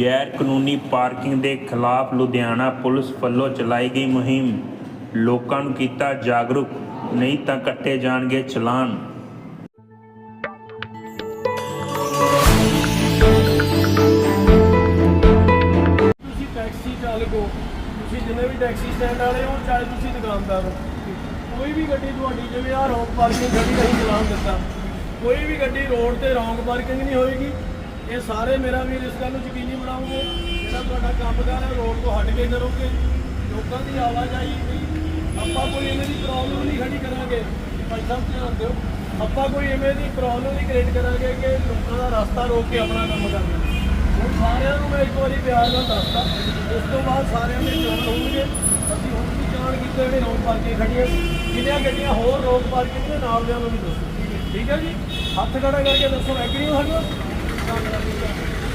ਗੈਰ ਕਾਨੂੰਨੀ ਪਾਰਕਿੰਗ ਦੇ ਖਿਲਾਫ ਲੁਧਿਆਣਾ ਪੁਲਿਸ ਵੱਲੋਂ ਚਲਾਈ ਗਈ ਮੁਹਿੰਮ। ਲੋਕਾਂ ਨੂੰ ਕੀਤਾ ਜਾਗਰੂਕ, ਨਹੀਂ ਤਾਂ ਕੱਟੇ ਜਾਣਗੇ ਚਲਾਨ। ਤੁਸੀਂ ਟੈਕਸੀ ਚਾਲਕ ਹੋ। ਤੁਸੀਂ ਜਿੰਨੇ ਵੀ ਟੈਕਸੀ ਸਟੈਂਡ ਵਾਲੇ ਹੋ, ਚਾਹੇ ਤੁਸੀਂ ਦੁਕਾਨਦਾਰ ਹੋ। ਕੋਈ ਵੀ ਗੱਡੀ ਤੁਹਾਡੀ, ਜਿਵੇਂ ਆ ਰੌਂਗ ਪਾਰਕਿੰਗ ਗੱਡੀ ਨਹੀਂ ਚਲਾਉਣ ਦਿੱਤਾ। ਕੋਈ ਵੀ ਗੱਡੀ ਰੋਡ ਤੇ ਰੌਂਗ ਪਾਰਕਿੰਗ ਨਹੀਂ ਹੋਏਗੀ। ਇਹ ਸਾਰੇ ਮੇਰਾ ਵੀਰ ਇਸ ਗੱਲ ਨੂੰ ਯਕੀਨੀ ਬਣਾਉਂਗੇ ਜਿਹੜਾ ਤੁਹਾਡਾ ਕੰਮਕਾਰ ਹੈ, ਰੋਡ ਤੋਂ ਹਟ ਕੇ ਕਰੋਗੇ। ਲੋਕਾਂ ਦੀ ਆਵਾਜਾਈ ਦੀ ਆਪਾਂ ਕੋਈ ਐਵੇਂ ਦੀ ਪ੍ਰੋਬਲਮ ਨਹੀਂ ਖੜੀ ਕਰਾਂਗੇ। ਭਾਈ ਸਾਹਿਬ, ਧਿਆਨ ਦਿਓ। ਆਪਾਂ ਕੋਈ ਐਵੇਂ ਦੀ ਪ੍ਰੋਬਲਮ ਨਹੀਂ ਕ੍ਰੀਏਟ ਕਰਾਂਗੇ ਕਿ ਲੋਕਾਂ ਦਾ ਰਸਤਾ ਰੋਕ ਕੇ ਆਪਣਾ ਕੰਮ ਕਰਨਾ। ਹੁਣ ਸਾਰਿਆਂ ਨੂੰ ਮੈਂ ਇੱਕ ਵਾਰੀ ਪਿਆਰ ਨਾਲ ਦੱਸਦਾ ਉਸ ਤੋਂ ਬਾਅਦ ਸਾਰਿਆਂ ਦੇ ਚੋਣ ਹੋਣਗੇ। ਅਸੀਂ ਹੁਣ ਵੀ ਜਾਣ ਕੀਤੇ ਜਿਹੜੇ ਰੋਡ ਪਾਰਕਿੰਗ ਖੜੀਆਂ ਕਿੰਨੀਆਂ ਗੱਡੀਆਂ ਹੋਰ ਰੋਡ ਪਾਰਕਿੰਗ ਦੇ ਨਾਲ ਦਿਆਂ ਨੂੰ ਵੀ ਦੱਸੋ। ਠੀਕ ਹੈ ਜੀ? ਹੱਥ ਖੜਾ ਕਰਕੇ ਦੱਸੋ ਐਗਰੀ ਹੋ ਸਾਡੇ on it every day.